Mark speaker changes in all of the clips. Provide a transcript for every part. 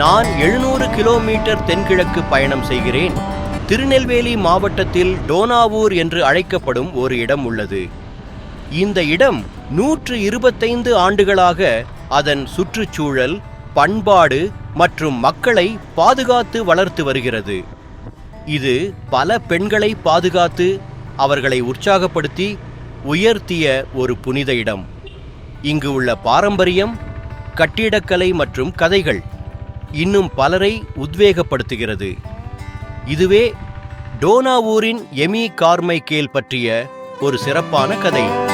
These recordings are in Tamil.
Speaker 1: நான் எழுநூறு கிலோமீட்டர் தென்கிழக்கு பயணம் செய்கிறேன். திருநெல்வேலி மாவட்டத்தில் டோனாவூர் என்று அழைக்கப்படும் ஒரு இடம் உள்ளது. இந்த இடம் நூற்று இருபத்தைந்து ஆண்டுகளாக அதன் சுற்றுச்சூழல் பண்பாடு மற்றும் மக்களை பாதுகாத்து வளர்த்து வருகிறது. இது பல பெண்களை பாதுகாத்து அவர்களை உற்சாகப்படுத்தி உயர்த்திய ஒரு புனித இடம். இங்கு உள்ள பாரம்பரியம் கட்டிடக்கலை மற்றும் கதைகள் இன்னும் பலரை உத்வேகப்படுத்துகிறது. இதுவே டோனாவூரின் எமி கார்மைக்கேல் பற்றிய ஒரு சிறப்பான கதை.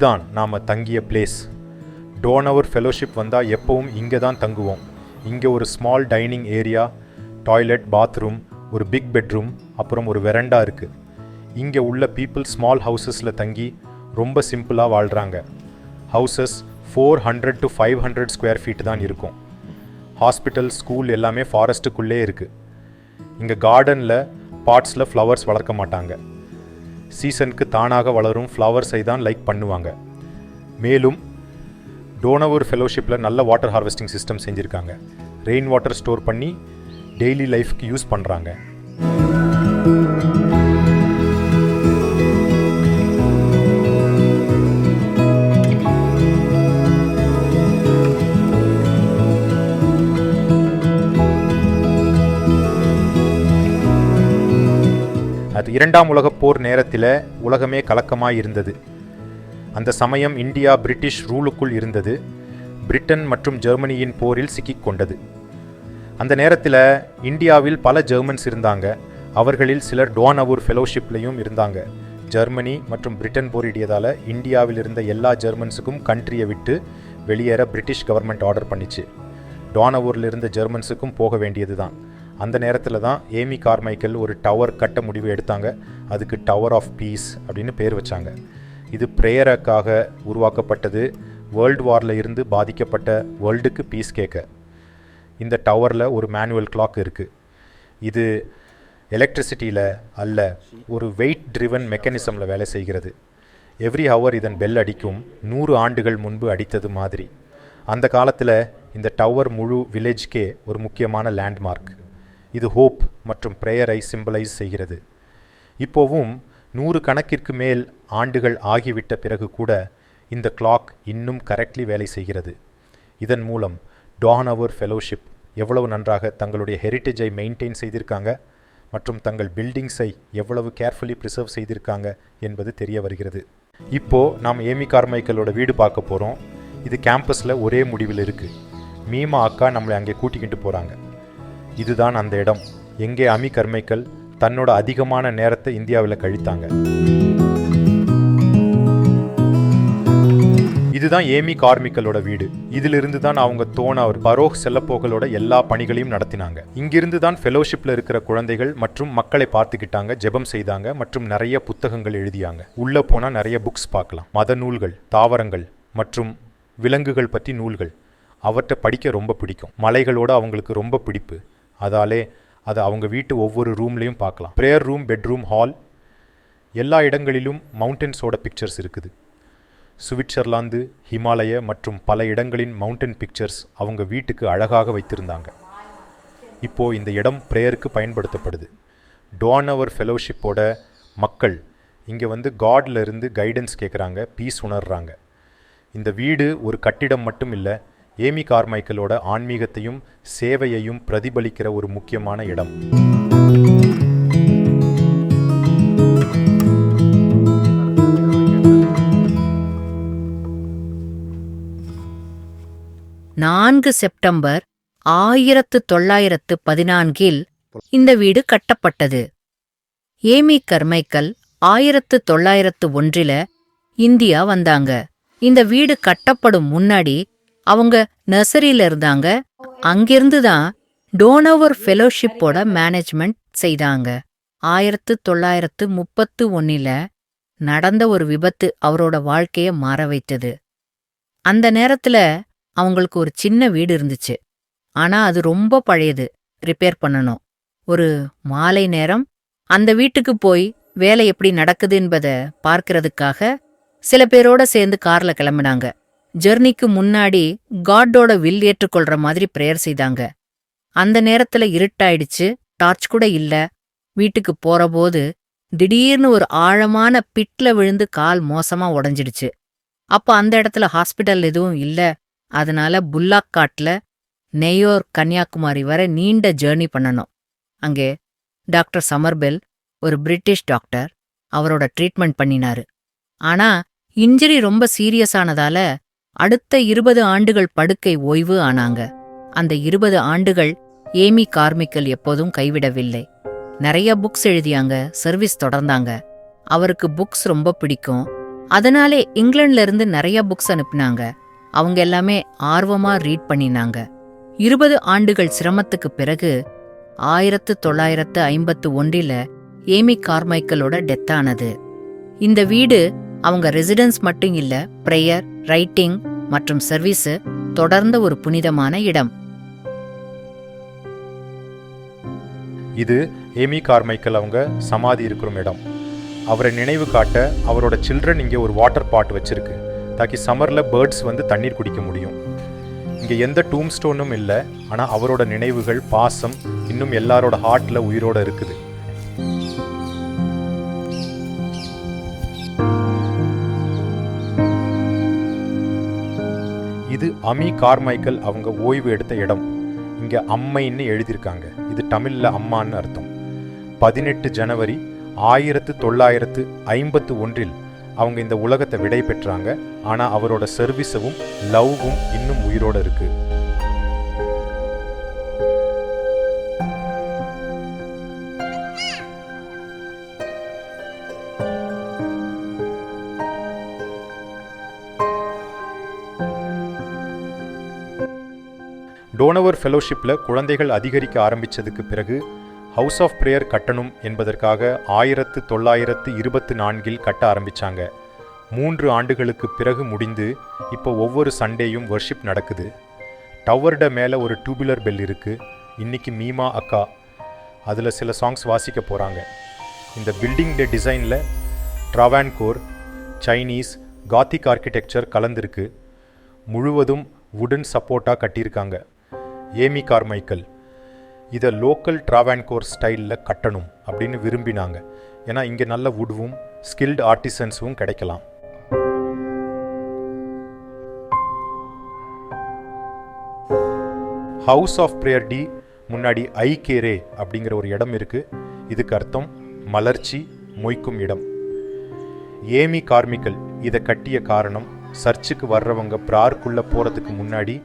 Speaker 2: இதுதான் நாம் தங்கிய பிளேஸ் டோனவர் ஃபெலோஷிப் வந்தால் எப்பவும் இங்கே தான் தங்குவோம். இங்கே ஒரு small dining area toilet bathroom ஒரு பிக் பெட்ரூம் அப்புறம் ஒரு வெரண்டா இருக்குது இங்கே உள்ள பீப்புள் ஸ்மால் ஹவுசஸில் தங்கி ரொம்ப சிம்பிளாக வாழ்கிறாங்க houses four hundred to five hundred square feet தான் இருக்கும். ஹாஸ்பிட்டல் ஸ்கூல் எல்லாமே ஃபாரஸ்ட்டுக்குள்ளே இருக்குது இங்கே கார்டனில் பாட்ஸில் ஃப்ளவர்ஸ் வளர்க்க மாட்டாங்க. சீசனுக்கு தானாக வளரும் ஃப்ளவர்ஸை தான் லைக் பண்ணுவாங்க. மேலும் டோனவூர் ஃபெலோஷிப்பில் நல்ல வாட்டர் ஹார்வெஸ்டிங் சிஸ்டம் செஞ்சுருக்காங்க. ரெயின் வாட்டர் ஸ்டோர் பண்ணி டெய்லி லைஃப்க்கு யூஸ் பண்ணுறாங்க இரண்டாம் உலகப் போர் நேரத்தில் உலகமே கலக்கமாக இருந்தது. அந்த சமயம் இந்தியா பிரிட்டிஷ் ரூலுக்குள் இருந்தது. பிரிட்டன் மற்றும் ஜெர்மனியின் போரில் சிக்கிக் கொண்டது. அந்த நேரத்தில் இந்தியாவில் பல ஜெர்மன்ஸ் இருந்தாங்க. அவர்களில் சிலர் டோனவூர் ஃபெலோஷிப்லையும் இருந்தாங்க. ஜெர்மனி மற்றும் பிரிட்டன் போரிடியதால் இந்தியாவில் இருந்த எல்லா ஜெர்மன்ஸுக்கும் கண்ட்ரியை விட்டு வெளியேற பிரிட்டிஷ் கவர்மெண்ட் ஆர்டர் பண்ணிச்சு. டோனவூரில் இருந்த ஜெர்மன்ஸுக்கும் போக வேண்டியது தான் அந்த நேரத்தில் தான் ஏமி கார்மைக்கல் ஒரு டவர் கட்ட முடிவு எடுத்தாங்க. அதுக்கு டவர் ஆஃப் பீஸ் அப்படின்னு பேர் வச்சாங்க. இது ப்ரேயருக்காக உருவாக்கப்பட்டது வேர்ல்டு வாரில் இருந்து பாதிக்கப்பட்ட வேர்ல்டுக்கு பீஸ் கேட்க இந்த டவரில் ஒரு மேனுவல் கிளாக் இருக்குது இது எலக்ட்ரிசிட்டியில் அல்ல ஒரு வெயிட் ட்ரிவன் மெக்கானிசமில் வேலை செய்கிறது. எவ்ரி ஹவர் இதன் பெல் அடிக்கும் நூறு ஆண்டுகள் முன்பு அடித்தது மாதிரி. அந்த காலத்தில் இந்த டவர் முழு வில்லேஜ்க்கே ஒரு முக்கியமான லேண்ட்மார்க் இது ஹோப் மற்றும் ப்ரேயரை சிம்பலைஸ் செய்கிறது. இப்போவும் நூறு கணக்கிற்கு மேல் ஆண்டுகள் ஆகிவிட்ட பிறகு கூட இந்த கிளாக் இன்னும் கரெக்ட்லி வேலை செய்கிறது. இதன் மூலம் டானவர் ஃபெலோஷிப் எவ்வளவு நன்றாக தங்களுடைய ஹெரிட்டேஜை மெயின்டைன் செய்திருக்காங்க மற்றும் தங்கள் பில்டிங்ஸை எவ்வளவு கேர்ஃபுல்லி ப்ரிசர்வ் செய்திருக்காங்க என்பது தெரிய வருகிறது. இப்போது நாம் ஏமி கார்மைக்கலோட வீடு பார்க்க போகிறோம் இது கேம்பஸில் ஒரே முடிவில் இருக்குது மீமா அக்கா நம்மளை அங்கே கூட்டிக்கிட்டு போகிறாங்க இதுதான் அந்த இடம். எங்கே அமி கர்மைக்கல் தன்னோட அதிகமான நேரத்தை இந்தியாவில் கழித்தாங்க. இதுதான் ஏமி கார்மிக்கலோட வீடு. இதிலிருந்து தான் அவங்க தோணவர் பரோக் செல்லப்போக்களோட எல்லா பணிகளையும் நடத்தினாங்க. இங்கிருந்து தான் ஃபெலோஷிப்ல இருக்கிற குழந்தைகள் மற்றும் மக்களை பார்த்துக்கிட்டாங்க ஜெபம் செய்தாங்க மற்றும் நிறைய புத்தகங்கள் எழுதியாங்க. உள்ள போனால் நிறைய புக்ஸ் பார்க்கலாம். மத நூல்கள் தாவரங்கள் மற்றும் விலங்குகள் பற்றி நூல்கள். அவற்றை படிக்க ரொம்ப பிடிக்கும். மலைகளோட அவங்களுக்கு ரொம்ப பிடிப்பு. அதாலே அதை அவங்க வீட்டு ஒவ்வொரு ரூம்லேயும் பார்க்கலாம். ப்ரேயர் ரூம் பெட்ரூம் ஹால் எல்லா இடங்களிலும் மவுண்டன்ஸோட பிக்சர்ஸ் இருக்குது. சுவிட்சர்லாந்து ஹிமாலய மற்றும் பல இடங்களின் மவுண்டன் பிக்சர்ஸ் அவங்க வீட்டுக்கு அழகாக வைத்திருந்தாங்க. இப்போ இந்த இடம் ப்ரேயருக்கு பயன்படுத்தப்படுது. டோனவர் ஃபெலோஷிப்போட மக்கள் இங்கே வந்து காட்லேருந்து கைடன்ஸ் கேட்குறாங்க பீஸ் உணர்றாங்க. இந்த வீடு ஒரு கட்டிடம் மட்டும் இல்லை ஏமி கார்மைக்கலோட ஆன்மீகத்தையும் சேவையையும் பிரதிபலிக்கிற ஒரு முக்கியமான இடம்.
Speaker 3: நான்கு செப்டம்பர் ஆயிரத்து தொள்ளாயிரத்து பதினான்கில் இந்த வீடு கட்டப்பட்டது. ஏமி கர்மைக்கல் ஆயிரத்து தொள்ளாயிரத்து ஒன்றில இந்தியா வந்தாங்க. இந்த வீடு கட்டப்படும் முன்னாடி அவங்க நர்சரியில இருந்தாங்க. அங்கிருந்து தான் டோனோவர் ஃபெலோஷிப்போட மேனேஜ்மெண்ட் செய்தாங்க. ஆயிரத்து தொள்ளாயிரத்து முப்பத்து ஒன்னில நடந்த ஒரு விபத்து அவரோட வாழ்க்கைய மாற வைத்தது. அந்த நேரத்துல அவங்களுக்கு ஒரு சின்ன வீடு இருந்துச்சு. ஆனா அது ரொம்ப பழையது ரிப்பேர் பண்ணணும். ஒரு மாலை நேரம் அந்த வீட்டுக்கு போய் வேலை எப்படி நடக்குது என்பத பார்க்கறதுக்காக சில பேரோட சேர்ந்து கார்ல கிளம்பினாங்க. ஜெர்னிக்கு முன்னாடி காட்டோட வில் ஏற்றுக்கொள்ற மாதிரி பிரேயர் செய்தாங்க. அந்த நேரத்துல இருட்டாயிடுச்சு டார்ச் கூட இல்ல. வீட்டுக்கு போறபோது திடீர்னு ஒரு ஆழமான பிட்ல விழுந்து கால் மோசமா உடைஞ்சிடுச்சு. அப்ப அந்த இடத்துல ஹாஸ்பிட்டல் எதுவும் இல்ல. அதனால புல்லாக் காட்ல நெய்யோர் கன்னியாகுமரி வரை நீண்ட ஜேர்னி பண்ணணும். அங்கே டாக்டர் சமர்பெல் ஒரு பிரிட்டிஷ் டாக்டர் அவரோட ட்ரீட்மெண்ட் பண்ணினாரு. ஆனா இன்ஜுரி ரொம்ப சீரியஸானதால அடுத்த இருபது ஆண்டுகள் படுக்கை ஓய்வு ஆனாங்க. அந்த இருபது ஆண்டுகள் ஏமி கார்மிக்கல் எப்போதும் கைவிடவில்லை. நிறைய புக்ஸ் எழுதியாங்க சர்வீஸ் தொடர்ந்தாங்க. அவருக்கு புக்ஸ் ரொம்ப பிடிக்கும். அதனாலே இங்கிலாந்துல இருந்து நிறைய புக்ஸ் அனுப்புனாங்க. அவங்க எல்லாமே ஆர்வமா ரீட் பண்ணினாங்க. இருபது ஆண்டுகள் சிரமத்துக்கு பிறகு ஆயிரத்து தொள்ளாயிரத்து ஐம்பத்து ஒன்றில ஏமி கார்மைக்கலோட டெத்தானது இந்த வீடு அவங்க ரெசிடென்ஸ் மட்டும் இல்ல பிரேயர் ரைட்டிங் மற்றும் சர்வீஸ் தொடர்ந்த ஒரு புனிதமான இடம்.
Speaker 2: இது ஏமி கார்மைக்கல் அவங்க சமாதி இருக்கிற இடம். அவரை நினைவு காட்ட அவரோட சில்ட்ரன் இங்கே ஒரு வாட்டர் பாட் வச்சிருக்கு. தாக்கி சம்மரில் பேர்ட்ஸ் வந்து தண்ணீர் குடிக்க முடியும். இங்கே எந்த டூம் ஸ்டோனும் இல்லை ஆனால் அவரோட நினைவுகள் பாசம் இன்னும் எல்லாரோட ஹார்ட்டில் உயிரோடு இருக்குது. இது அமி கார்மைக்கல் அவங்க ஓய்வு எடுத்த இடம். இங்கே அம்மைன்னு எழுதியிருக்காங்க. இது தமிழில் அம்மான்னு அர்த்தம். பதினெட்டு ஜனவரி ஆயிரத்து தொள்ளாயிரத்து ஐம்பத்து ஒன்றில் அவங்க இந்த உலகத்தை விடை பெற்றாங்க. ஆனால் அவரோட சர்வீஸவும் லவ்வும் இன்னும் உயிரோட இருக்குது டோனவர் ஃபெலோஷிப்பில் குழந்தைகள் அதிகரிக்க ஆரம்பித்ததுக்கு பிறகு ஹவுஸ் ஆஃப் ப்ரேயர் கட்டணும் என்பதற்காக ஆயிரத்து தொள்ளாயிரத்து இருபத்து நான்கில் கட்ட ஆரம்பித்தாங்க மூன்று ஆண்டுகளுக்கு பிறகு முடிந்து இப்போ ஒவ்வொரு சண்டேயும் வர்ஷிப் நடக்குது. டவர்ட மேலே ஒரு டியூபுலர் பெல் இருக்குது இன்றைக்கி மீமா அக்கா. அதில் சில சாங்ஸ் வாசிக்க போகிறாங்க இந்த பில்டிங் டே டிசைனில் ட்ராவான்கோர் சைனீஸ் காத்திக் ஆர்கிடெக்சர் கலந்துருக்கு. முழுவதும் வுடன் சப்போர்ட்டாக கட்டியிருக்காங்க. ஏமி கார்மைக்கல் இதை லோக்கல் ட்ராவான்கோர் ஸ்டைலில் கட்டணும் அப்படின்னு விரும்பினாங்க. ஏன்னா இங்கே நல்ல வுட்வும் ஸ்கில்டு ஆர்டிசன்ஸும் கிடைக்கலாம். ஹவுஸ் ஆஃப் பிரேயர் டி முன்னாடி ஐ கேரே அப்படிங்கிற ஒரு இடம் இருக்கு. இதுக்கு அர்த்தம் மலர்ச்சி மொய்க்கும் இடம். ஏமி கார்மிக்கல் இதை கட்டிய காரணம் சர்ச்சுக்கு வர்றவங்க பிரார்க்குள்ள போகிறதுக்கு முன்னாடி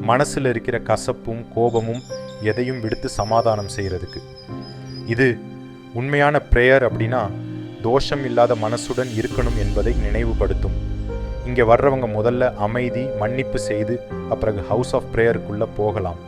Speaker 2: மனசில் இருக்கிற கசப்பும் கோபமும் எதையும் விடுத்து சமாதானம் செய்கிறதுக்கு. இது உண்மையான ப்ரேயர் அப்படின்னா தோஷம் இல்லாத மனசுடன் இருக்கணும் என்பதை நினைவுபடுத்தும். இங்கே வர்றவங்க முதல்ல அமைதி மன்னிப்பு செய்து அப்புறம் ஹவுஸ் ஆஃப் ப்ரேயருக்குள்ளே போகலாம்.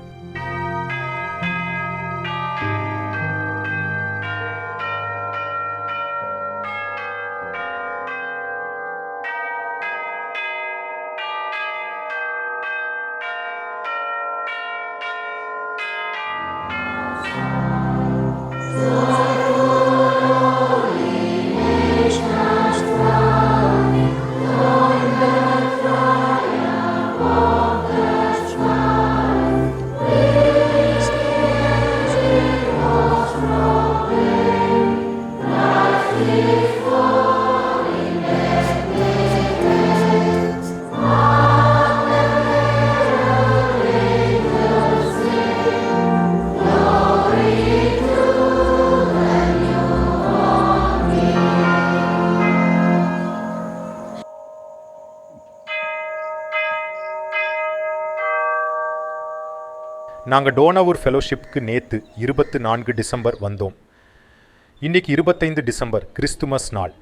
Speaker 2: நாங்கள் டோனவூர் ஃபெலோஷிப்க்கு நேற்று இருபத்து நான்கு டிசம்பர் வந்தோம். இன்னைக்கு இருபத்தைந்து டிசம்பர் கிறிஸ்துமஸ் நாள்.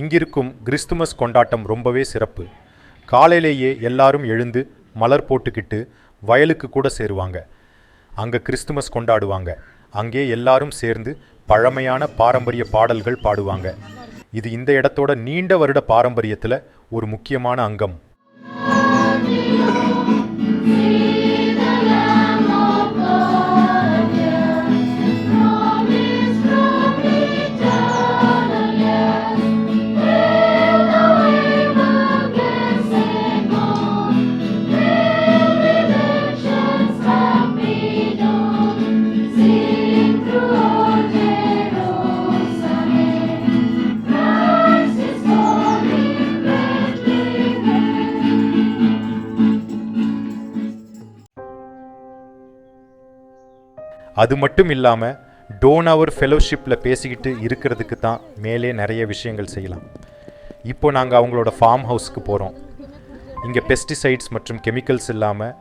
Speaker 2: இங்கிருக்கும் கிறிஸ்துமஸ் கொண்டாட்டம் ரொம்பவே சிறப்பு. காலையிலேயே எல்லாரும் எழுந்து மலர் போட்டுக்கிட்டு வயலுக்கு கூட சேருவாங்க. அங்கே கிறிஸ்துமஸ் கொண்டாடுவாங்க. அங்கே எல்லாரும் சேர்ந்து பழமையான பாரம்பரிய பாடல்கள் பாடுவாங்க. இது இந்த இடத்தோட நீண்ட வருட பாரம்பரியத்தில் ஒரு முக்கியமான அங்கம். அது மட்டும் இல்லாமல் டோன் அவர் ஃபெலோஷிப்பில் பேசிக்கிட்டு இருக்கிறதுக்கு தான் மேலே நிறைய விஷயங்கள் செய்யலாம். இப்போ நாங்கள் அவங்களோட ஃபார்ம் ஹவுஸ்க்கு போகிறோம் இங்கே பெஸ்டிசைட்ஸ் மற்றும் கெமிக்கல்ஸ் இல்லாமல்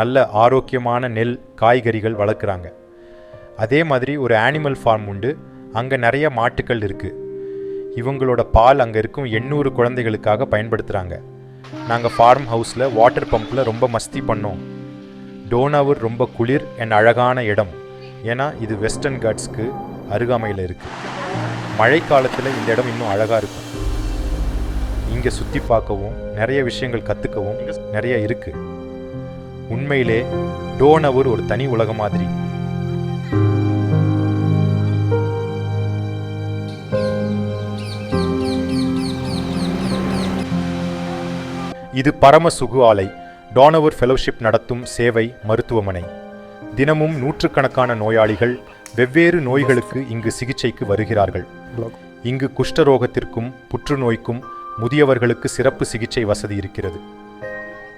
Speaker 2: நல்ல ஆரோக்கியமான நெல் காய்கறிகள் வளர்க்குறாங்க. அதே மாதிரி ஒரு ஆனிமல் ஃபார்ம் உண்டு. அங்கே நிறைய மாட்டுக்கள் இருக்குது இவங்களோட பால் அங்கே இருக்கும் எண்ணூறு குழந்தைகளுக்காக பயன்படுத்துகிறாங்க நாங்கள் ஃபார்ம் ஹவுஸில் வாட்டர் பம்பில் ரொம்ப மஸ்தி பண்ணோம். டோனாவூர் ரொம்ப குளிர் அண்ட் அழகான இடம். ஏன்னா இது வெஸ்டர்ன் காட்ஸ்க்கு அருகாமையில் இருக்குது மழைக்காலத்தில் இந்த இடம் இன்னும் அழகாக இருக்கும். இங்கே சுற்றி பார்க்கவும் நிறைய விஷயங்கள் கற்றுக்கவும் நிறைய இருக்குது உண்மையிலே டோனவர் ஒரு தனி உலகம் மாதிரி. இது பரம சுகு ஆலை. டானவர் ஃபெலோஷிப் நடத்தும் சேவை மருத்துவமனை. தினமும் நூற்றுக்கணக்கான நோயாளிகள் வெவ்வேறு நோய்களுக்கு இங்கு சிகிச்சைக்கு வருகிறார்கள். இங்கு குஷ்டரோகத்திற்கும் புற்றுநோய்க்கும் முதியவர்களுக்கு சிறப்பு சிகிச்சை வசதி இருக்கிறது.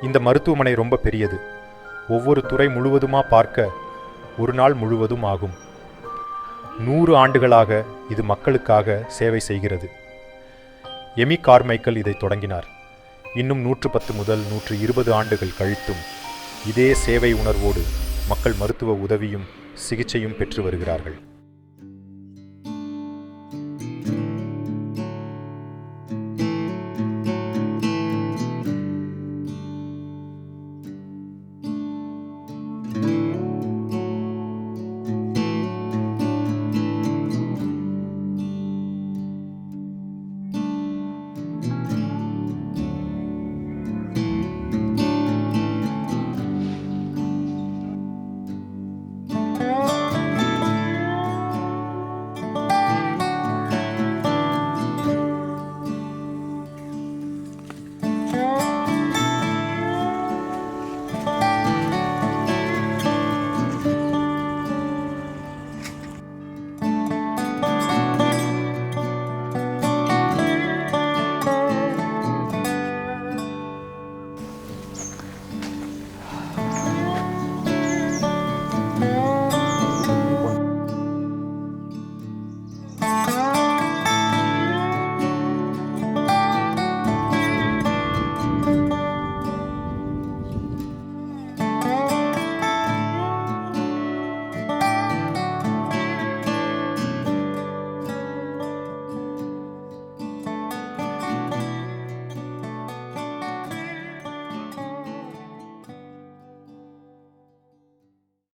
Speaker 2: இந்த மருத்துவமனை ரொம்ப பெரியது. ஒவ்வொரு துறை முழுவதுமா பார்க்க ஒரு நாள் முழுவதும் ஆகும். நூறு ஆண்டுகளாக இது மக்களுக்காக சேவை செய்கிறது. எமி கார்மைக்கல் இதை தொடங்கினார். இன்னும் நூற்று பத்து முதல் நூற்று இருபது ஆண்டுகள் கழித்தும் இதே சேவை உணர்வோடு மக்கள் மருத்துவ உதவியும் சிகிச்சையும் பெற்று வருகிறார்கள்.